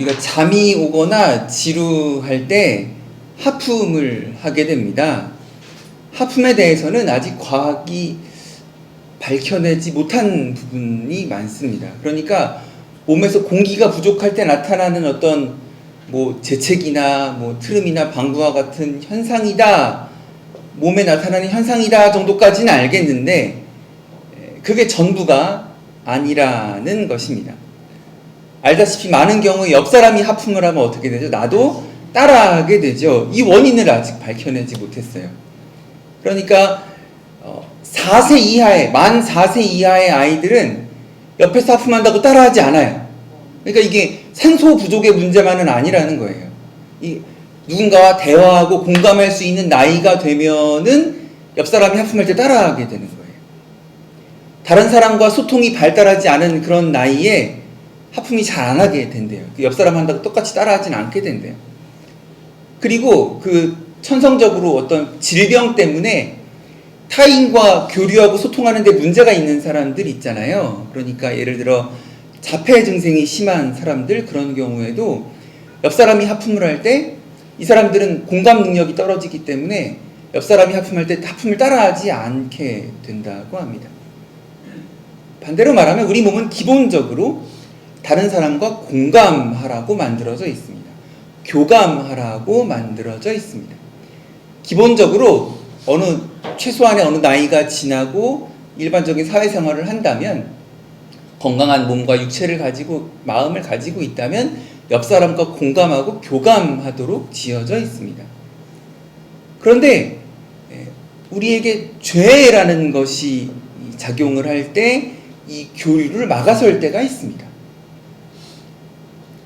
우리가 잠이 오거나 지루할 때 하품을 하게 됩니다. 하품에 대해서는 아직 과학이 밝혀내지 못한 부분이 많습니다. 그러니까 몸에서 공기가 부족할 때 나타나는 어떤 뭐 재채기나 뭐 트름이나 방구와 같은 현상이다. 몸에 나타나는 현상이다 정도까지는 알겠는데 에, 그게 전부가 아니라는 것입니다. 알다시피 많은 경우 옆 사람이 하품을 하면 어떻게 되죠? 나도 따라하게 되죠. 이 원인을 아직 밝혀내지 못했어요. 그러니까 어, 4세 이하의 만 4세 이하의 아이들은 옆에서 하품한다고 따라하지 않아요. 그러니까 이게 산소 부족의 문제만은 아니라는 거예요. 이 누군가와 대화하고 공감할 수 있는 나이가 되면은 옆 사람이 하품할 때 따라하게 되는 거예요. 다른 사람과 소통이 발달하지 않은 그런 나이에 하품이 잘 안 하게 된대요. 그 옆 사람 한다고 똑같이 따라하진 않게 된대요. 그리고 그 천성적으로 어떤 질병 때문에 타인과 교류하고 소통하는 데 문제가 있는 사람들 있잖아요. 그러니까 예를 들어 자폐 증상이 심한 사람들 그런 경우에도 옆 사람이 하품을 할 때 이 사람들은 공감 능력이 떨어지기 때문에 옆 사람이 하품할 때 하품을 따라하지 않게 된다고 합니다. 반대로 말하면 우리 몸은 기본적으로 다른 사람과 공감하라고 만들어져 있습니다. 교감하라고 만들어져 있습니다. 기본적으로 어느 최소한의 어느 나이가 지나고 일반적인 사회생활을 한다면 건강한 몸과 육체를 가지고 마음을 가지고 있다면 옆 사람과 공감하고 교감하도록 지어져 있습니다. 그런데 예, 우리에게 죄라는 것이 작용을 할 때 이 교류를 막아설 때가 있습니다.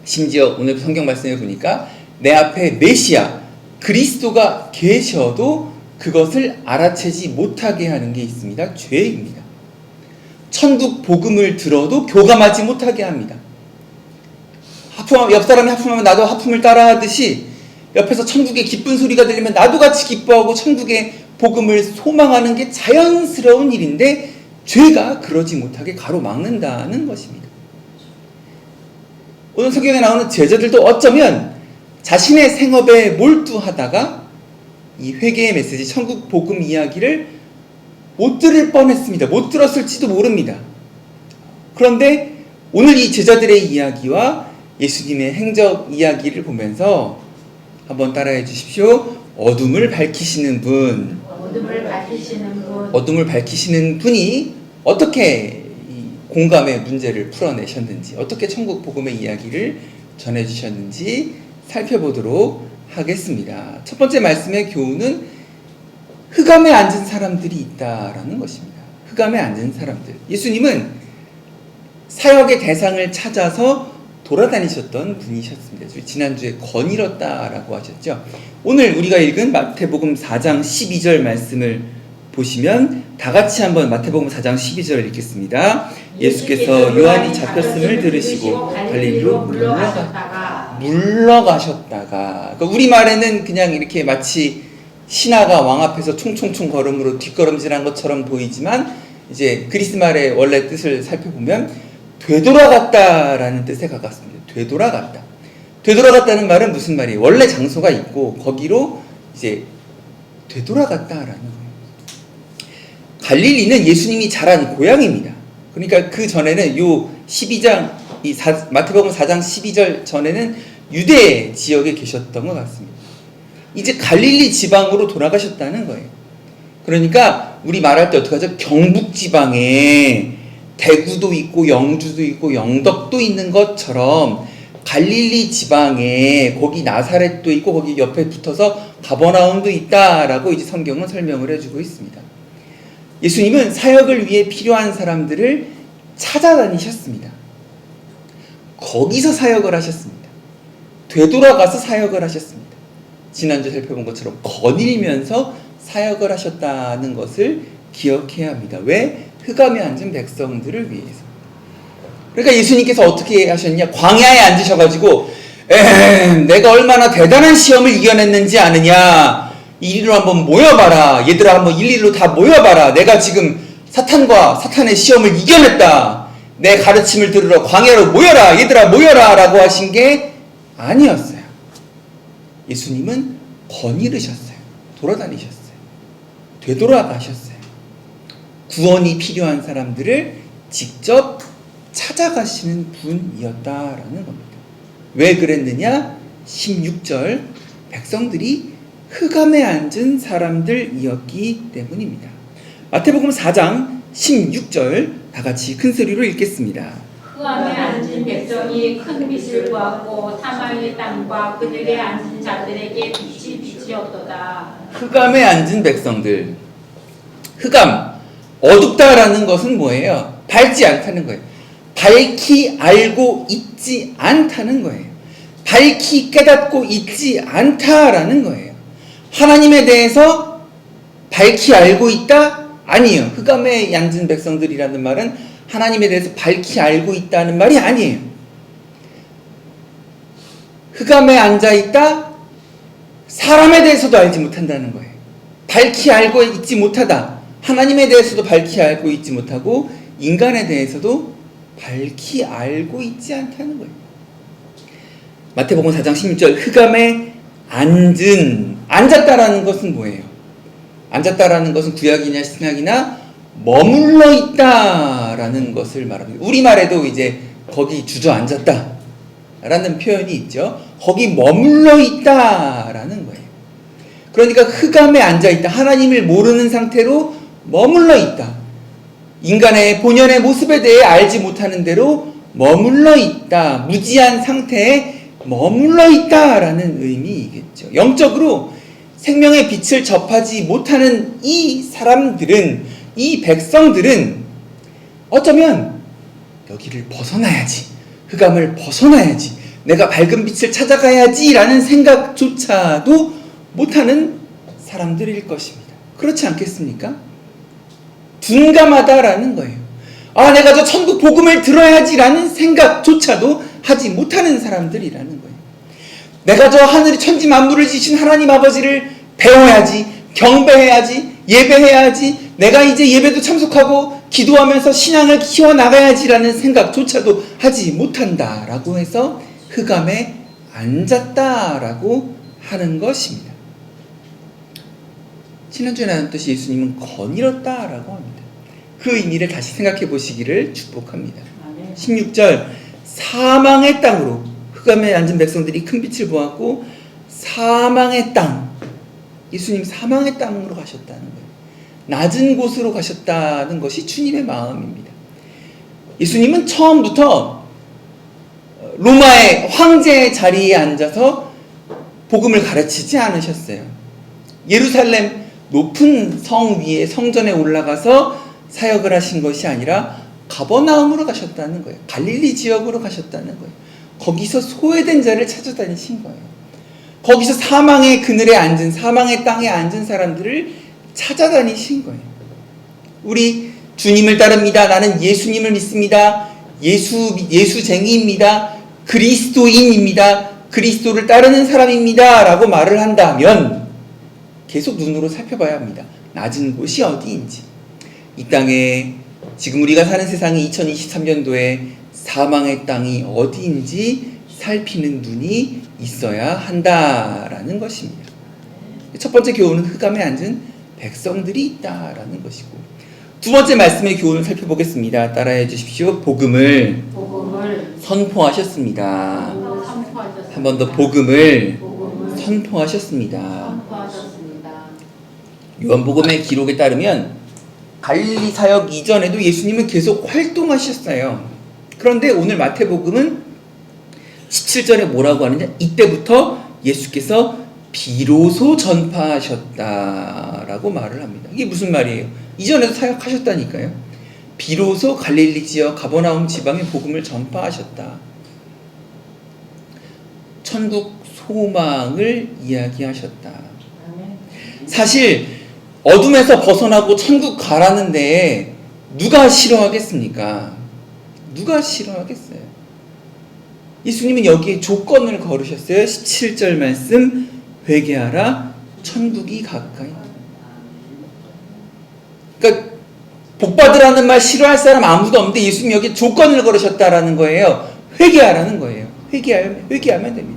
심지어 오늘 성경 말씀에 보니까 내 앞에 메시아 그리스도가 계셔도 그것을 알아채지 못하게 하는 게 있습니다. 죄입니다. 천국 복음을 들어도 교감하지 못하게 합니다. 하품 옆 사람이 하품하면 나도 하품을 따라하듯이 옆에서 천국의 기쁜 소리가 들리면 나도 같이 기뻐하고 천국의 복음을 소망하는 게 자연스러운 일인데 죄가 그러지 못하게 가로막는다는 것입니다. 오늘 성경에 나오는 제자들도 어쩌면 자신의 생업에 몰두하다가 이 회개의 메시지, 천국 복음 이야기를 못 들을 뻔했습니다. 못 들었을지도 모릅니다. 그런데 오늘 이 제자들의 이야기와 예수님의 행적 이야기를 보면서 한번 따라해 주십시오. 어둠을 밝히시는 분, 어둠을 밝히시는 분, 어둠을 밝히시는 분이 어떻게 이 공감의 문제를 풀어내셨는지, 어떻게 천국 복음의 이야기를 전해주셨는지 살펴보도록 하겠습니다. 첫 번째 말씀의 교훈은 흑암에 앉은 사람들이 있다라는 것입니다. 흑암에 앉은 사람들. 예수님은 사역의 대상을 찾아서 돌아다니셨던 분이셨습니다. 지난주에 거닐었다라고 하셨죠. 오늘 우리가 읽은 마태복음 4장 12절 말씀을 보시면 다 같이 한번 마태복음 4장 12절 읽겠습니다. 예수께서 요한이 잡혔음을 들으시고 갈릴리로 물러가셨다가 물러가셨다가 그러니까 우리 말에는 그냥 이렇게 마치 신하가 왕 앞에서 총총총 걸음으로 뒷걸음질한 것처럼 보이지만 이제 그리스 말의 원래 뜻을 살펴보면 되돌아갔다라는 뜻에 가깝습니다. 되돌아갔다. 되돌아갔다는 말은 무슨 말이에요? 원래 장소가 있고 거기로 이제 되돌아갔다라는 거예요. 갈릴리는 예수님이 자란 고향입니다. 그러니까 그 전에는 요 12장 이 사, 마태복음 4장 12절 전에는 유대 지역에 계셨던 것 같습니다. 이제 갈릴리 지방으로 돌아가셨다는 거예요. 그러니까 우리 말할 때 어떻게 하죠? 경북 지방에 대구도 있고 영주도 있고 영덕도 있는 것처럼 갈릴리 지방에 거기 나사렛도 있고 거기 옆에 붙어서 가버나움도 있다라고 이제 성경은 설명을 해주고 있습니다. 예수님은 사역을 위해 필요한 사람들을 찾아다니셨습니다. 거기서 사역을 하셨습니다. 되돌아가서 사역을 하셨습니다. 지난주 살펴본 것처럼 거닐면서 사역을 하셨다는 것을 기억해야 합니다. 왜? 흑암에 앉은 백성들을 위해서. 그러니까 예수님께서 어떻게 하셨냐? 광야에 앉으셔가지고, 에 내가 얼마나 대단한 시험을 이겨냈는지 아느냐? 이리로 한번 모여봐라. 얘들아 한번 일리로 다 모여봐라. 내가 지금 사탄과 사탄의 시험을 이겨냈다. 내 가르침을 들으러 광야로 모여라. 얘들아 모여라. 라고 하신 게 아니었어요. 예수님은 거닐으셨어요. 돌아다니셨어요. 되돌아가셨어요. 구원이 필요한 사람들을 직접 찾아가시는 분이었다라는 겁니다. 왜 그랬느냐? 16절 백성들이 흑암에 앉은 사람들이었기 때문입니다. 마태복음 4장 16절 다 같이 큰 소리로 읽겠습니다. 흑암에 앉은 백성이 큰 빛을 보았고 사망의 땅과 그들의 앉은 자들에게 빛이 빛이었도다. 흑암에 앉은 백성들. 흑암, 어둡다라는 것은 뭐예요? 밝지 않다는 거예요. 밝히 알고 있지 않다는 거예요. 밝히 깨닫고 있지 않다라는 거예요. 하나님에 대해서 밝히 알고 있다? 아니에요. 흑암에 앉은 백성들이라는 말은 하나님에 대해서 밝히 알고 있다는 말이 아니에요. 흑암에 앉아 있다? 사람에 대해서도 알지 못한다는 거예요. 밝히 알고 있지 못하다. 하나님에 대해서도 밝히 알고 있지 못하고 인간에 대해서도 밝히 알고 있지 않다는 거예요. 마태복음 4장 16절 흑암에 앉은 앉았다라는 것은 뭐예요? 앉았다라는 것은 구약이냐 신약이나 머물러 있다라는 것을 말합니다. 우리말에도 이제 거기 주저앉았다 라는 표현이 있죠. 거기 머물러 있다라는 거예요. 그러니까 흑암에 앉아 있다. 하나님을 모르는 상태로 머물러 있다. 인간의 본연의 모습에 대해 알지 못하는 대로 머물러 있다. 무지한 상태에 머물러 있다라는 의미이겠죠. 영적으로 생명의 빛을 접하지 못하는 이 사람들은 이 백성들은 어쩌면 여기를 벗어나야지. 흑암을 벗어나야지. 내가 밝은 빛을 찾아가야지라는 생각조차도 못하는 사람들일 것입니다. 그렇지 않겠습니까? 둔감하다라는 거예요. 아, 내가 저 천국 복음을 들어야지라는 생각조차도 하지 못하는 사람들이라는 거예요. 내가 저 하늘이 천지 만물을 지신 하나님 아버지를 배워야지, 경배해야지, 예배해야지, 내가 이제 예배도 참석하고 기도하면서 신앙을 키워나가야지라는 생각조차도 하지 못한다라고 해서 흑암에 앉았다라고 하는 것입니다. 지난주에 나눴듯이 예수님은 거닐었다라고 합니다. 그 의미를 다시 생각해 보시기를 축복합니다. 16절 사망의 땅으로 흑암에 앉은 백성들이 큰 빛을 보았고 사망의 땅 예수님 사망의 땅으로 가셨다는 거예요. 낮은 곳으로 가셨다는 것이 주님의 마음입니다. 예수님은 처음부터 로마의 황제의 자리에 앉아서 복음을 가르치지 않으셨어요. 예루살렘 높은 성 위에 성전에 올라가서 사역을 하신 것이 아니라 가버나움으로 가셨다는 거예요. 갈릴리 지역으로 가셨다는 거예요. 거기서 소외된 자를 찾아다니신 거예요. 거기서 사망의 그늘에 앉은 사망의 땅에 앉은 사람들을 찾아다니신 거예요. 우리 주님을 따릅니다. 나는 예수님을 믿습니다. 예수 예수쟁이입니다. 그리스도인입니다. 그리스도를 따르는 사람입니다라고 말을 한다면 계속 눈으로 살펴봐야 합니다. 낮은 곳이 어디인지. 이 땅에 지금 우리가 사는 세상이 2023년도에 사망의 땅이 어디인지 살피는 눈이 있어야 한다라는 것입니다. 첫 번째 교훈은 흑암에 앉은 백성들이 있다라는 것이고 두 번째 말씀의 교훈을 살펴보겠습니다. 따라해 주십시오. 복음을 복음을 선포하셨습니다. 선포하셨습니다. 한 번 더 복음을 복음을 선포하셨습니다. 선포하셨습니다. 요한복음의 기록에 따르면 갈릴리 사역 이전에도 예수님은 계속 활동하셨어요. 그런데 오늘 마태복음은 17절에 뭐라고 하느냐? 이때부터 예수께서 비로소 전파하셨다라고 말을 합니다. 이게 무슨 말이에요? 이전에도 사역하셨다니까요. 비로소 갈릴리 지역 가버나움 지방의 복음을 전파하셨다. 천국 소망을 이야기하셨다. 사실 어둠에서 벗어나고 천국 가라는데 누가 싫어하겠습니까? 누가 싫어하겠어요? 예수님은 여기에 조건을 걸으셨어요. 17절 말씀 회개하라 천국이 가까이. 그러니까 복 받으라는 말 싫어할 사람 아무도 없는데 예수님 여기 조건을 걸으셨다라는 거예요. 회개하라는 거예요. 회개하면 회개하면 됩니다.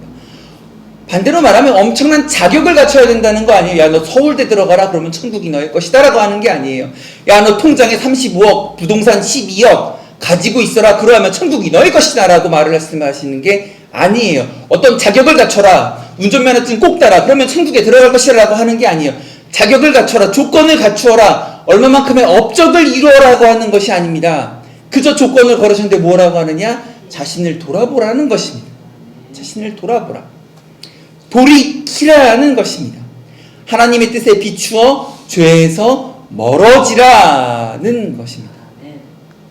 반대로 말하면 엄청난 자격을 갖춰야 된다는 거 아니에요. 야, 너 서울대 들어가라. 그러면 천국이 너의 것이다. 라고 하는 게 아니에요. 야, 너 통장에 35억, 부동산 12억 가지고 있어라. 그러면 천국이 너의 것이다. 라고 말을 말씀하시는 게 아니에요. 어떤 자격을 갖춰라. 운전면허증 꼭 따라. 그러면 천국에 들어갈 것이다. 라고 하는 게 아니에요. 자격을 갖춰라. 조건을 갖추어라. 얼마만큼의 업적을 이루어라고 하는 것이 아닙니다. 그저 조건을 걸으셨는데 뭐라고 하느냐? 자신을 돌아보라는 것입니다. 자신을 돌아보라. 돌이키라는 것입니다. 하나님의 뜻에 비추어 죄에서 멀어지라는 것입니다.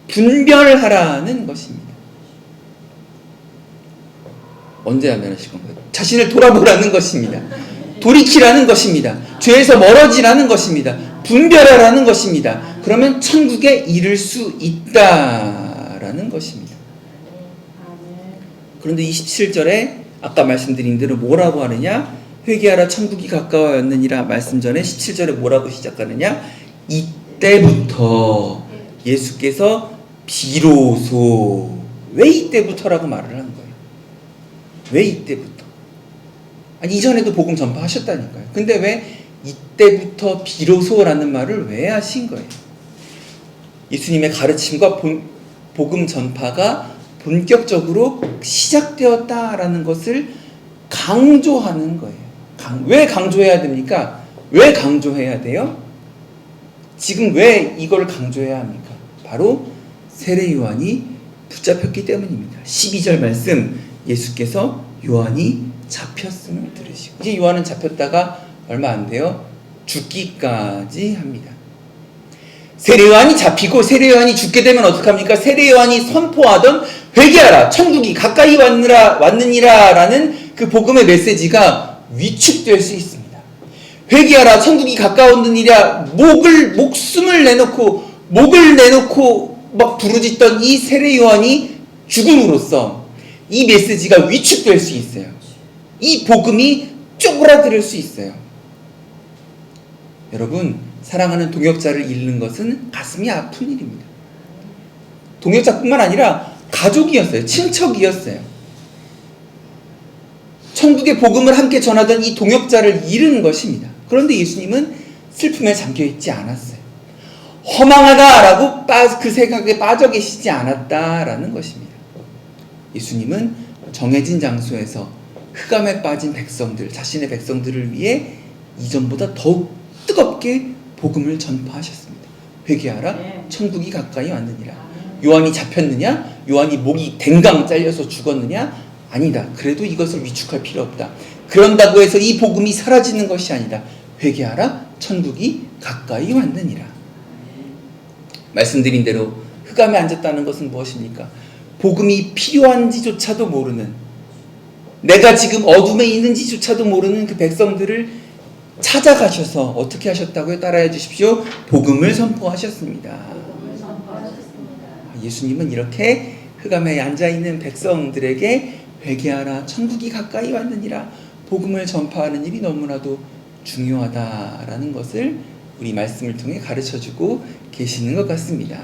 분별하라는 것입니다. 언제 하면 하실 건가요? 자신을 돌아보라는 것입니다. 돌이키라는 것입니다. 죄에서 멀어지라는 것입니다. 분별하라는 것입니다. 그러면 천국에 이를 수 있다라는 것입니다. 그런데 27절에 아까 말씀드린 대로 뭐라고 하느냐? 회개하라 천국이 가까워였느니라 말씀 전에 17절에 뭐라고 시작하느냐? 이때부터 예수께서 비로소 왜 이때부터라고 말을 한 거예요? 왜 이때부터? 아니 이전에도 복음 전파하셨다니까요. 근데 왜 이때부터 비로소라는 말을 왜 하신 거예요? 예수님의 가르침과 본- 복음 전파가 본격적으로 시작되었다라는 것을 강조하는 거예요. 강- 왜 강조해야 됩니까? 왜 강조해야 돼요? 지금 왜 이걸 강조해야 합니까? 바로 세례 요한이 붙잡혔기 때문입니다. 12절 말씀 예수께서 요한이 잡혔음을 들으시고 이제 요한은 잡혔다가 얼마 안 돼요. 죽기까지 합니다. 세례 요한이 잡히고 세례 요한이 죽게 되면 어떡합니까? 세례 요한이 선포하던 회개하라 천국이 가까이 왔느라 왔느니라 라는 그 복음의 메시지가 위축될 수 있습니다. 회개하라 천국이 가까웠느니라 목을 목숨을 내놓고 목을 내놓고 막 부르짖던 이 세례 요한이 죽음으로써 이 메시지가 위축될 수 있어요. 이 복음이 쪼그라들 수 있어요. 여러분 사랑하는 동역자를 잃는 것은 가슴이 아픈 일입니다. 동역자뿐만 아니라 가족이었어요. 친척이었어요. 천국의 복음을 함께 전하던 이 동역자를 잃은 것입니다. 그런데 예수님은 슬픔에 잠겨 있지 않았어요. 허망하다라고 빠- 그 생각에 빠져 계시지 않았다라는 것입니다. 예수님은 정해진 장소에서 흑암에 빠진 백성들, 자신의 백성들을 위해 이전보다 더욱 뜨겁게 복음을 전파하셨습니다. 회개하라, 네. 천국이 가까이 왔느니라. 요한이 잡혔느냐? 요한이 목이 댕강 잘려서 죽었느냐? 아니다. 그래도 이것을 위축할 필요 없다. 그런다고 해서 이 복음이 사라지는 것이 아니다. 회개하라, 천국이 가까이 왔느니라. 말씀드린 대로 흑암에 앉았다는 것은 무엇입니까? 복음이 필요한지조차도 모르는 내가 지금 어둠에 있는지조차도 모르는 그 백성들을 찾아가셔서 어떻게 하셨다고요? 따라해 주십시오. 복음을 선포하셨습니다. 예수님은 이렇게 흑암에 앉아 있는 백성들에게 회개하라 천국이 가까이 왔느니라 복음을 전파하는 일이 너무나도 중요하다라는 것을 우리 말씀을 통해 가르쳐 주고 계시는 것 같습니다.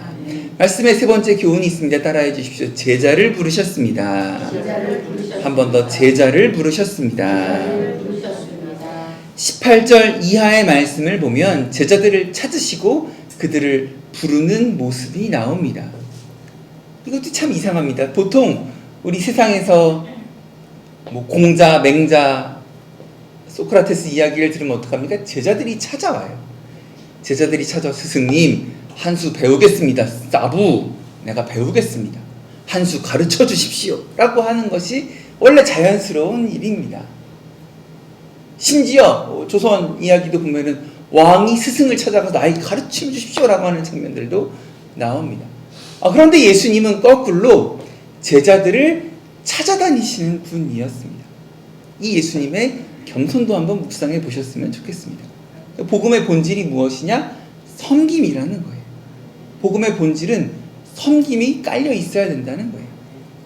말씀의 세 번째 교훈이 있습니다. 따라해 주십시오. 제자를 부르셨습니다. 부르셨습니다. 제자를 부르셨습니다. 제자를 부르셨습니다. 18절 이하의 말씀을 보면 제자들을 찾으시고 그들을 부르는 모습이 나옵니다. 이것도 참 이상합니다. 보통 우리 세상에서 뭐 공자, 맹자, 소크라테스 이야기를 들으면 어떡합니까? 제자들이 찾아와요. 제자들이 찾아 스승님 한수 배우겠습니다. 사부 내가 배우겠습니다. 한수 가르쳐 주십시오. 라고 하는 것이 원래 자연스러운 일입니다. 심지어 어, 조선 이야기도 보면은 왕이 스승을 찾아가서 나에게 가르쳐 주십시오라고 하는 장면들도 나옵니다. 아, 그런데 예수님은 거꾸로 제자들을 찾아다니시는 분이었습니다. 이 예수님의 겸손도 한번 묵상해 보셨으면 좋겠습니다. 복음의 본질이 무엇이냐? 섬김이라는 거예요. 복음의 본질은 섬김이 깔려 있어야 된다는 거예요.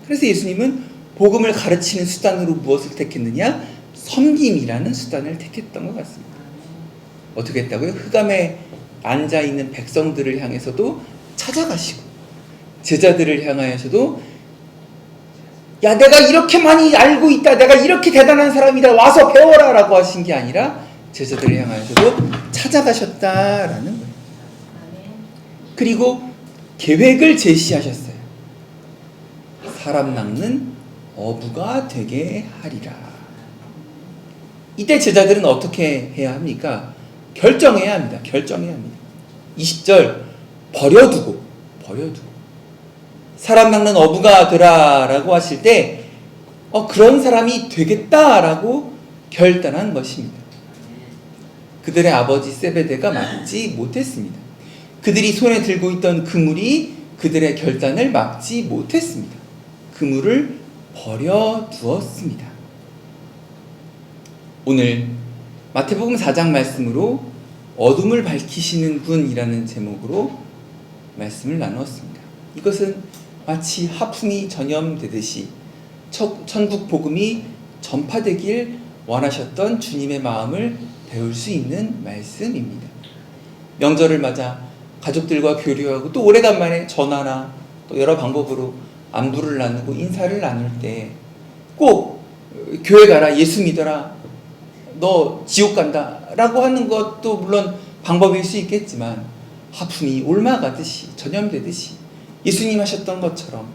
그래서 예수님은 복음을 가르치는 수단으로 무엇을 택했느냐? 섬김이라는 수단을 택했던 것 같습니다. 어떻게 했다고요? 흑암에 앉아 있는 백성들을 향해서도 찾아가시고 제자들을 향하여서도 야 내가 이렇게 많이 알고 있다. 내가 이렇게 대단한 사람이다. 와서 배워라 라고 하신 게 아니라 제자들을 향하여서도 찾아가셨다라는 거예요. 그리고 계획을 제시하셨어요. 사람 낚는 어부가 되게 하리라 이때 제자들은 어떻게 해야 합니까? 결정해야 합니다 결정해야 합니다 20절 버려두고 버려두고 사람 낚는 어부가 되라라고 하실 때 어, 그런 사람이 되겠다라고 결단한 것입니다. 그들의 아버지 세베데가 막지 못했습니다. 그들이 손에 들고 있던 그물이 그들의 결단을 막지 못했습니다. 그물을 버려두었습니다. 오늘 마태복음 4장 말씀으로 어둠을 밝히시는 분이라는 제목으로 말씀을 나누었습니다. 이것은 마치 하품이 전염되듯이 첫- 천국 복음이 전파되길 원하셨던 주님의 마음을 배울 수 있는 말씀입니다. 명절을 맞아 가족들과 교류하고 또 오래간만에 전화나 또 여러 방법으로 안부를 나누고 인사를 나눌 때 꼭 교회 가라 예수 믿어라 너 지옥 간다 라고 하는 것도 물론 방법일 수 있겠지만 하품이 옮아가듯이 전염되듯이 예수님 하셨던 것처럼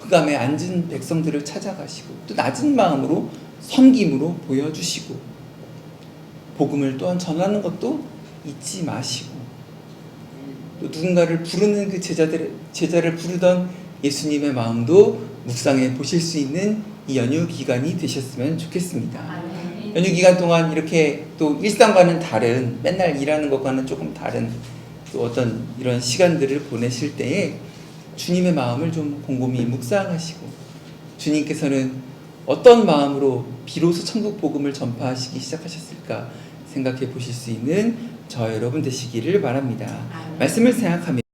흑암에 앉은 백성들을 찾아가시고 또 낮은 마음으로 섬김으로 보여주시고 복음을 또한 전하는 것도 잊지 마시고 또 누군가를 부르는 그 제자들 제자를 부르던 예수님의 마음도 묵상해 보실 수 있는 이 연휴 기간이 되셨으면 좋겠습니다. 연휴 기간 동안 이렇게 또 일상과는 다른 맨날 일하는 것과는 조금 다른 또 어떤 이런 시간들을 보내실 때에 주님의 마음을 좀 곰곰이 묵상하시고 주님께서는 어떤 마음으로 비로소 천국 복음을 전파하시기 시작하셨을까 생각해 보실 수 있는 저 여러분 되시기를 바랍니다. 말씀을 생각하며